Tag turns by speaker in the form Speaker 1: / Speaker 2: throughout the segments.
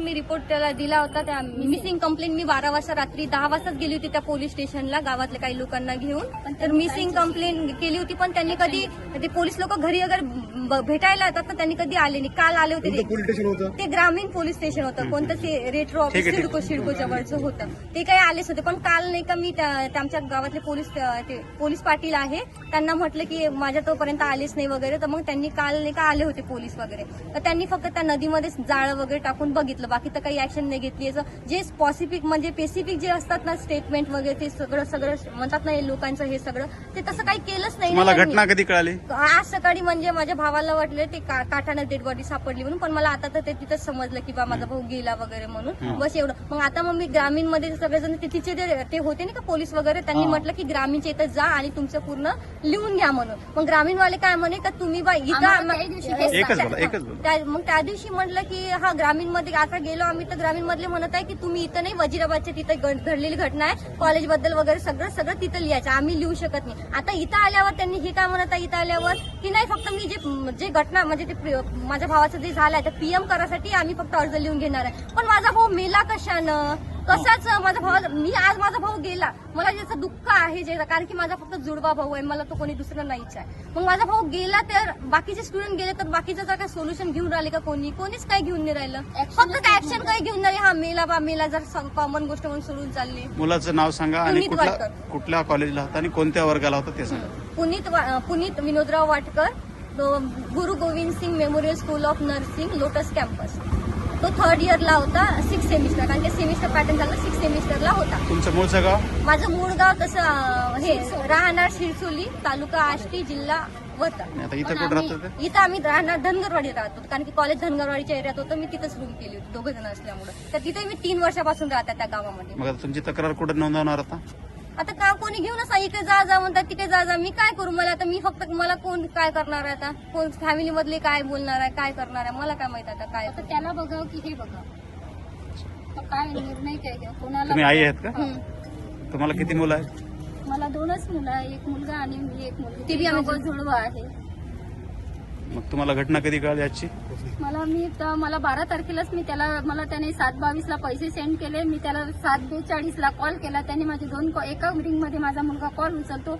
Speaker 1: मी report त्याला दिला होता त्या मिसिंग कंप्लेंट मी बारा वाजता रात्री दहा वाजताच गेली होती त्या पोलीस स्टेशनला गावातल्या काही लोकांना घेऊन. तर मिसिंग कंप्लेंट केली होती पण त्यांनी कधी ते पोलीस लोक घरी अगर भेटायला येतात तर त्यांनी कधी आले नाही. काल आले होते ते.
Speaker 2: पोलीस स्टेशन होतं?
Speaker 1: ते ग्रामीण पोलीस स्टेशन होतं. कोणतं ते रेट्रो ऑफिस सिडको सिडको जवळचं होतं. ते काही आलेच होते पण काल नाही का मी आमच्या गावातले पोलीस ते पोलीस पाटील आहे. त्यांना म्हटलं की माझ्या तोपर्यंत आलेच नाही वगैरे. तर मग त्यांनी काल नाही का आले होते पोलीस वगैरे. तर त्यांनी फक्त त्या नदीमध्ये जाळं वगैरे टाकून बघितलं. बाकी तर काही ऍक्शन नाही घेतली. याचं जे स्पॉसिफिक म्हणजे स्पेसिफिक जे असतात ना स्टेटमेंट वगैरे ते सगळं सगळं म्हणतात ना हे लोकांचं हे सगळं ते तसं काही केलंच नाही ना त्यांनी.
Speaker 3: घटना कधी कळाली?
Speaker 1: आज सकाळी म्हणजे माझ्या भावाला वाटले ते का- काठानं डेड बॉडी सापडली म्हणून पण मला आता तर ते तिथंच समजलं की बा माझा भाऊ गेला वगैरे म्हणून. बस एवढं. मग आता मग मी ग्रामीणमध्ये सगळेजण ते तिचे जे ते होते ना का पोलीस वगैरे त्यांनी म्हटलं की ग्रामीणच्या इथं जा आणि तुमचं पूर्ण लिहून घ्या म्हणून. मग ग्रामीणवाले काय म्हणे का तुम्ही बा इथं मग त्या दिवशी म्हटलं की हा ग्रामीणमध्ये आता गेलो आम्ही तर ग्रामीण मधले म्हणत आहे की तुम्ही इथं नाही वजिराबादच्या तिथं घड- घडलेली घटना आहे. कॉलेजबद्दल वगैरे सगळं सगळं तिथं लिहायचं. आम्ही लिहू शकत नाही. आता इथं आल्यावर त्यांनी हे काय म्हणत आहे इथं आल्यावर? की नाही फक्त मी जे जे घटना म्हणजे ते माझ्या भावाचं जे झालं आहे तर पीएम करासाठी आम्ही फक्त अर्ज लिहून घेणार आहे. पण माझा भाऊ मेला कशानं? कसाच माझा भाऊ मी आज माझा भाऊ गेला. मला ज्याचं दुःख आहे जे कारण की माझा फक्त जुडवा भाऊ आहे. मला तो कोणी दुसरं नाहीच आहे. मग माझा भाऊ गेला तर बाकीचे स्टुडंट गेले तर बाकीचं जर काय सोल्युशन घेऊन राहिले का कोणी? कोणीच काय घेऊन नाही राहिलं. फक्त काय ऍक्शन काय घेऊन नाही हा मेला बा मेला जर कॉमन गोष्ट म्हणून सोडून चालली.
Speaker 3: मुलाचं नाव सांगा आणि
Speaker 1: पुनीत
Speaker 3: कुठल्या
Speaker 1: वाडकर.
Speaker 3: कुठल्या कॉलेजला होता आणि कोणत्या वर्गाला होता ते सांगा.
Speaker 1: पुनीत वा- पुनीत विनोदराव वाटकर तो Guru Govind Singh memorial school of nursing lotus campus. तो थर्ड इयरला होता सिक्स सेमिस्टर कारण की सेमिस्टर पॅटर्न झाला सिक्स सेमिस्टरला होता.
Speaker 3: तुमचं मूळचं गाव?
Speaker 1: माझं मूळ गाव तसं अं, हे राहणार शिरसोली तालुका आष्टी जिल्हा वर्धा.
Speaker 3: आता इथं
Speaker 1: पण
Speaker 3: कुठं
Speaker 1: आम्ही-? इथं राहणार धनगरवाडीत राहतो कारण की कॉलेज धनगरवाडीच्या एरियात होतं. मी तिथंच रूम केली होती. दोघं जण असल्यामुळे. तर तिथे मी तीन वर्षापासून राहते त्या गावामध्ये.
Speaker 3: मग आता तुमची तक्रार कुठं नोंदवणार आता?
Speaker 1: आता का कोणी घेऊनच नाही इकडे जा जा म्हणतात तिकडे जा जा मी काय करू? मला आता मी फक्त मला कोण काय करणार आहे आता? कोण फॅमिली मधले काय बोलणार आहे काय करणार आहे? मला काय माहीत आता काय
Speaker 4: आता त्याला बघाव की हे बघाव तर काय निर्णय काय घ्या कोणाला
Speaker 3: तुम्ही आई आहेत का?
Speaker 1: हम्म.
Speaker 3: तुम्हाला किती मुलं आहेत?
Speaker 4: मला दोनच मुलं आहे एक मुलगा आणि मी एक मुलगी.
Speaker 1: ते बी आम्ही
Speaker 4: दोघं जुळवं आहे.
Speaker 3: मग तुम्हाला घटना कधी कळाली आजची?
Speaker 4: मला मी तर मला बारा तारखेलाच मी त्याला मला त्याने सात बावीसला पैसे सेंड केले. मी त्याला सात बेचाळीसला कॉल केला. त्याने माझे दोन कॉ- एका मध्ये माझा मुलगा कॉल उचलतो.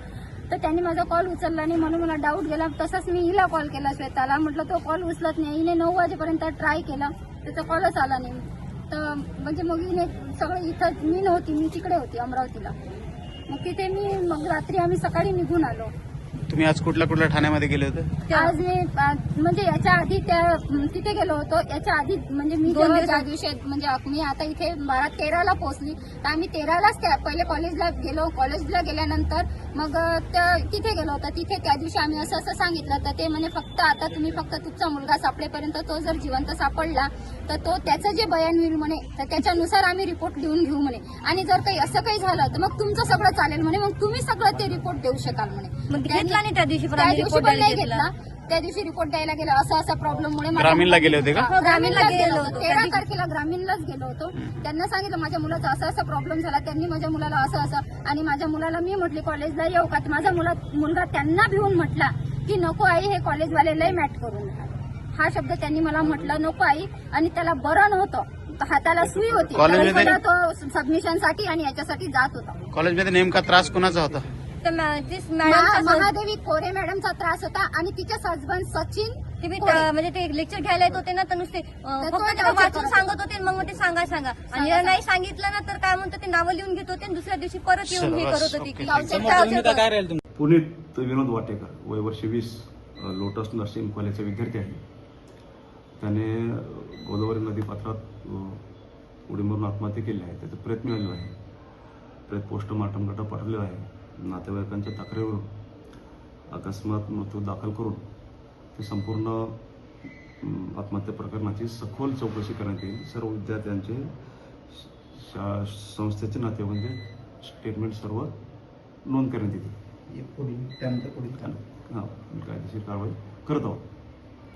Speaker 4: तर त्याने माझा कॉल उचलला नाही म्हणून मला डाऊट गेला. तसंच मी हिला कॉल केला श्वेताला. म्हटलं तो कॉल उचलत नाही. हिने नऊ वाजेपर्यंत ट्राय केला. त्याचा कॉलच आला नाही. तर म्हणजे मग हिने सगळं इथं मी नव्हती. मी तिकडे होती अमरावतीला. मग तिथे मी मग रात्री आम्ही सकाळी निघून आलो.
Speaker 3: तुम्ही आज कुठल्या कुठल्या ठाण्यामध्ये गेले होते?
Speaker 4: आज मी म्हणजे याच्या आधी त्या म, तिथे गेलो होतो. याच्या आधी म्हणजे मी
Speaker 1: दोन
Speaker 4: जेव्हा
Speaker 1: दिवस
Speaker 4: ज्या दिवशी म्हणजे मी आता इथे बारा तेराला पोहोचली. तर आम्ही तेरालाच त्या पहिले कॉलेजला गेलो. कॉलेजला गेल्यानंतर मग तिथे गेलो होतो. तिथे त्या दिवशी आम्ही असं असं सांगितलं तर ते म्हणे फक्त आता तुम्ही फक्त तुमचा मुलगा सापडेपर्यंत तो जर जिवंत सापडला तर तो त्याचं जे बयान होईल म्हणे तर त्याच्यानुसार आम्ही रिपोर्ट लिहून घेऊ म्हणे. आणि जर काही असं काही झालं तर मग तुमचं सगळं चालेल म्हणे मग तुम्ही सगळं ते रिपोर्ट देऊ शकाल म्हणे.
Speaker 1: मग घेतला नाही त्या दिवशी पण
Speaker 4: त्या दिवशी पण नाही
Speaker 1: घेतला.
Speaker 4: त्या दिवशी रिपोर्ट द्यायला गेलो. असं असा प्रॉब्लेम मुळे
Speaker 3: ग्रामीणला गेले होते का?
Speaker 4: हो, ग्रामीणला गेलो. तेरा तारखेला ग्रामीणलाच गेलो होतो. त्यांना सांगितलं माझ्या मुलाचा असा असा प्रॉब्लेम झाला. त्यांनी माझ्या मुलाला असं असं. आणि माझ्या मुलाला मी म्हटले कॉलेजला येऊ का? माझा मुला मुलगा त्यांना भिवून म्हटला की नको आई हे कॉलेजवाले लय मॅट करून हा शब्द त्यांनी मला म्हटलं नको आई. आणि त्याला बरं नव्हतं. हाताला सुई होती. तो सबमिशनसाठी आणि याच्यासाठी जात होता.
Speaker 3: कॉलेजमध्ये नेमका त्रास कोणाचा होता?
Speaker 1: तर मॅ- मॅडमचा
Speaker 4: महादेवी कोरे मॅडमचा त्रास होता आणि तिच्याच हजबंड सचिन कोरे.
Speaker 1: म्हणजे ते लेक्चर घ्यायला येत होते ना तर नुसते अं,
Speaker 4: तर
Speaker 1: फक्त वाचून सांगत होते मग मग ते सांगा सांगा. आणि जर नाही सांगितलं ना तर काय म्हणतो ते नावं लिहून घेत होते आणि दुसऱ्या दिवशी परत येऊन हे करत होते. की.
Speaker 5: पुनीत विनोद वाटेकर वय वर्ष वीस अ, लोटस नर्सिंग कॉलेजचा विद्यार्थी आहे त्याने अ, गोदावरी नदीपात्रात अ, उडी मारून आत्महत्या केली आहे. त्याचा प्रयत्न मिळालेला आहे. प्रेत पोस्टमार्टमकडे पाठवलेला आहे. नातेवाईकांच्या तक्रारीवरून अकस्मात मृत्यू दाखल करून ते संपूर्ण आत्महत्या प्रकरणाची सखोल चौकशी करण्यात येईल. सर्व विद्यार्थ्यांचे शा संस्थेचे नातेवाईकांचे स्टेटमेंट सर्व नोंद करण्यात येतील.
Speaker 2: पुढील त्यानंतर पुढील
Speaker 5: हां कायदेशीर कारवाई करत आहोत.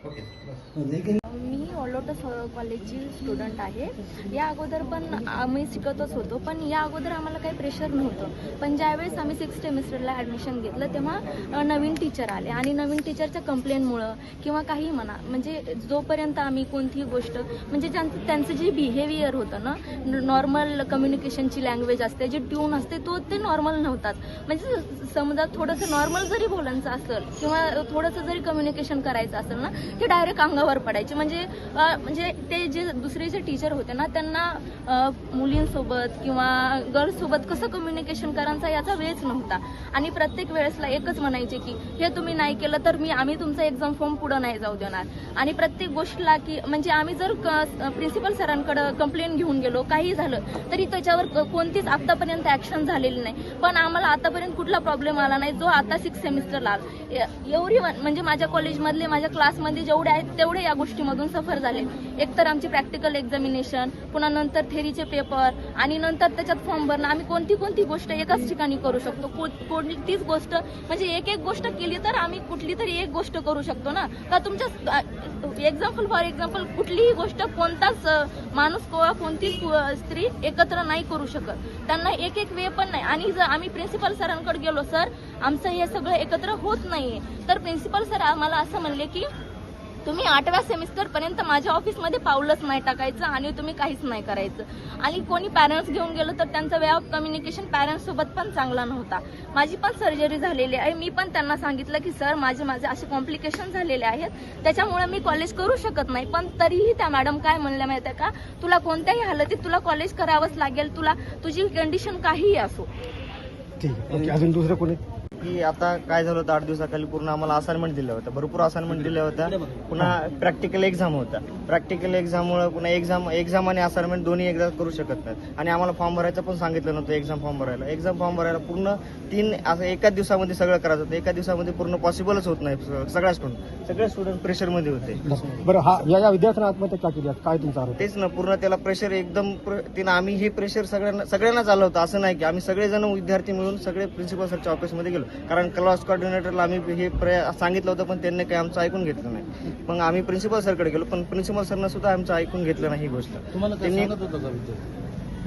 Speaker 2: मी ऑलोटस कॉलेजची स्टुडंट आहे. या अगोदर पण आम्ही शिकतच होतो पण या अगोदर आम्हाला काही प्रेशर नव्हतं. पण ज्यावेळेस आम्ही सिक्स सेमिस्टरला ॲडमिशन घेतलं तेव्हा नवीन टीचर आले. आणि नवीन टीचरच्या कंप्लेंटमुळं किंवा काही म्हणा म्हणजे जोपर्यंत आम्ही कोणतीही गोष्ट म्हणजे ज्यां त्यांचं जे बिहेवियर होतं ना नॉर्मल कम्युनिकेशनची लँग्वेज असते जे ट्यून असते तो ते नॉर्मल नव्हतात. म्हणजे समजा थोडंसं नॉर्मल जरी बोलायचं असेल किंवा थोडंसं जरी कम्युनिकेशन करायचं असेल ना ते डायरेक्ट अंगावर पडायचे. म्हणजे म्हणजे ते जे दुसरे जे टीचर होते ना त्यांना मुलींसोबत किंवा गर्ल्ससोबत कसं कम्युनिकेशन करायचं याचा वेळच नव्हता. आणि प्रत्येक वेळेसला एकच म्हणायचे की हे तुम्ही नाही केलं तर मी आम्ही तुमचा एक्झाम फॉर्म पुढं नाही जाऊ देणार. आणि प्रत्येक गोष्टीला की म्हणजे आम्ही जर प्रिन्सिपल सरांकडं कंप्लेंट घेऊन गेलो काही झालं तरी त्याच्यावर कोणतीच आतापर्यंत ऍक्शन झालेली नाही. पण आम्हाला आतापर्यंत कुठला प्रॉब्लेम आला नाही जो आता सिक्स सेमिस्टरला आला. एवढी म्हणजे माझ्या कॉलेजमधले माझ्या क्लासमध्ये जेवढे आहेत तेवढे या गोष्टीमधून सफर झाले. एकतर आमची प्रॅक्टिकल एक्झामिनेशन पुन्हा नंतर थेरीचे पेपर आणि नंतर त्याच्यात फॉर्म भरणं. आम्ही कोणती कोणती गोष्ट एकाच ठिकाणी करू शकतो? को- कोणतीच गोष्ट म्हणजे एक एक गोष्ट केली तर आम्ही कुठली तरी एक गोष्ट करू शकतो ना? का तुमच्या एक्झाम्पल फॉर एक्झाम्पल कुठलीही गोष्ट कोणताच माणूस किंवा कोणतीच स्त्री एकत्र नाही करू शकत. त्यांना एक एक वे पण नाही. आणि जर आम्ही प्रिन्सिपल सरांकडे गेलो सर आमचं हे सगळं एकत्र होत नाहीये. तर प्रिन्सिपल सर आम्हाला असं म्हणले की तुम्ही आठव्या सेमिस्टर पर्यंत माझ्या ऑफिसमध्ये पाऊलच नाही टाकायचं आणि तुम्ही काहीच नाही करायचं. आणि कोणी पॅरेंट्स घेऊन गेलो तर त्यांचा वे ऑफ कम्युनिकेशन पॅरेंट्स सोबत पण चांगला नव्हता. माझी पण सर्जरी झालेली आहे. मी पण त्यांना सांगितलं की सर माझे माझे असे कॉम्प्लिकेशन झालेले आहेत. त्याच्यामुळे मी कॉलेज करू शकत नाही. पण तरीही त्या मॅडम काय म्हणल्या माहिती आहे का? तुला कोणत्याही हालतीत तुला कॉलेज करावंच लागेल. तुला तुझी कंडिशन काहीही असो.
Speaker 6: ठीक आहे. अजून दुसरं कोणी?
Speaker 7: की आता काय झालं होतं आठ दिवसाखाली पूर्ण आम्हाला असाइनमेंट दिल्या होत्या. भरपूर असाइनमेंट दिल्या होत्या. पुन्हा प्रॅक्टिकल एक्झाम होता प्रॅक्टिकल एक्झाममुळे पुन्हा एक्झाम एक्झाम आणि असाइनमेंट दोन्ही एकदा करू शकत नाही आणि आम्हाला फॉर्म भरायचं पण सांगितलं नव्हतं एक्झाम फॉर्म भरायला. एक्झाम फॉर्म भरायला पूर्ण तीन असं एकाच दिवसामध्ये सगळं करायचं होतं. एका दिवसामध्ये पूर्ण पॉसिबलच होत नाही सगळ्या स्टुडंट सगळे स्टुडंट प्रेशरमध्ये होते.
Speaker 6: बरं हा या विद्यार्थ्यांना आत्महत्या का केली? काय तुमचा
Speaker 7: तेच ना पूर्ण त्याला प्रेशर एकदम प्र- तिनं आम्ही हे प्रेशर सगळ्यांना सगळ्यांनाच आलं होतं. असं नाही की आम्ही सगळेजण विद्यार्थी मिळून सगळे प्रिन्सिपल सरच्या ऑफिसमध्ये गेलो. कारण क्लास कॉर्डिनेटरला आम्ही हे प्रे- सांगितलं होतं पण त्यांनी काही आमचं ऐकून घेतलं नाही. मग आम्ही प्रिन्सिपल सरकडे गेलो पण प्रिन्सिपल सरनं सुद्धा आमचं ऐकून घेतलं नाही ही गोष्ट. त्यांनी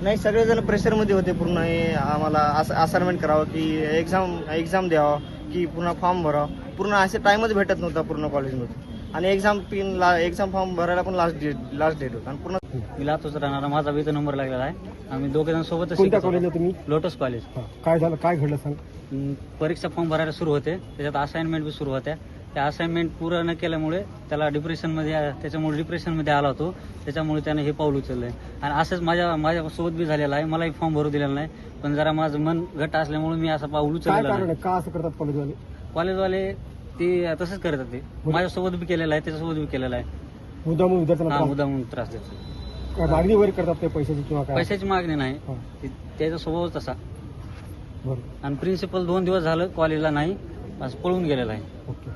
Speaker 7: नाही सगळेजण प्रेशरमध्ये होते पूर्ण हे आम्हाला असाइनमेंट करावं की एक्झाम एक्झाम द्यावं की पुन्हा फॉर्म भरावं. पूर्ण असे टाइमच भेटत नव्हता पूर्ण कॉलेजमध्ये आणि एक्झाम पिन ला एक्झाम फॉर्म भरायला पण लास्ट डेट लास्ट डेट होता. आणि पूर्ण
Speaker 8: मी लातूरच राहणारा माझा वेतन नंबर लागलेला आहे. आम्ही दोघे जण सोबतच
Speaker 6: कोणत्या
Speaker 8: शिकत होतो.
Speaker 6: कॉलेजला तुम्ही?
Speaker 8: लोटस कॉलेज
Speaker 6: हा, काय झालं काय घडलं सांग.
Speaker 8: परीक्षा फॉर्म भरायला सुरू होते. त्याच्यात असाइनमेंट बी सुरू होत्या. त्या असाइनमेंट पूर्ण न केल्यामुळे त्याला डिप्रेशनमध्ये त्याच्यामुळे डिप्रेशनमध्ये आला होतो. त्याच्यामुळे त्याने हे पाऊल उचललंय. आणि असंच माझ्या माझ्यासोबत बी झालेलं आहे. मलाही फॉर्म भरू दिलेला नाही. पण जरा माझं मन घट्ट असल्यामुळे मी असं पाऊल
Speaker 6: काय
Speaker 8: उचललेलं
Speaker 6: कारण
Speaker 8: नाही.
Speaker 6: आहे? का असं करतात कॉलेजवाले
Speaker 8: कॉलेजवाले ते तसंच करतात ते. माझ्यासोबत बी केलेलं आहे त्याच्यासोबत बी केलेलं आहे.
Speaker 6: मुद्दाम विद्यार्थ्यांना
Speaker 8: हा
Speaker 6: त्रास-
Speaker 8: मुद्दा म्हणून त्रास देतो.
Speaker 6: मागणी वगैरे करतात ते पैशाची किंवा काय?
Speaker 8: पैशाची मागणी नाही.
Speaker 6: हा,
Speaker 8: ते- त्याचा स्वभावच तसा.
Speaker 6: बरं.
Speaker 8: आणि प्रिन्सिपल दोन दिवस झालं कॉलेजला नाही असं पळून गेलेला आहे.
Speaker 6: ओके.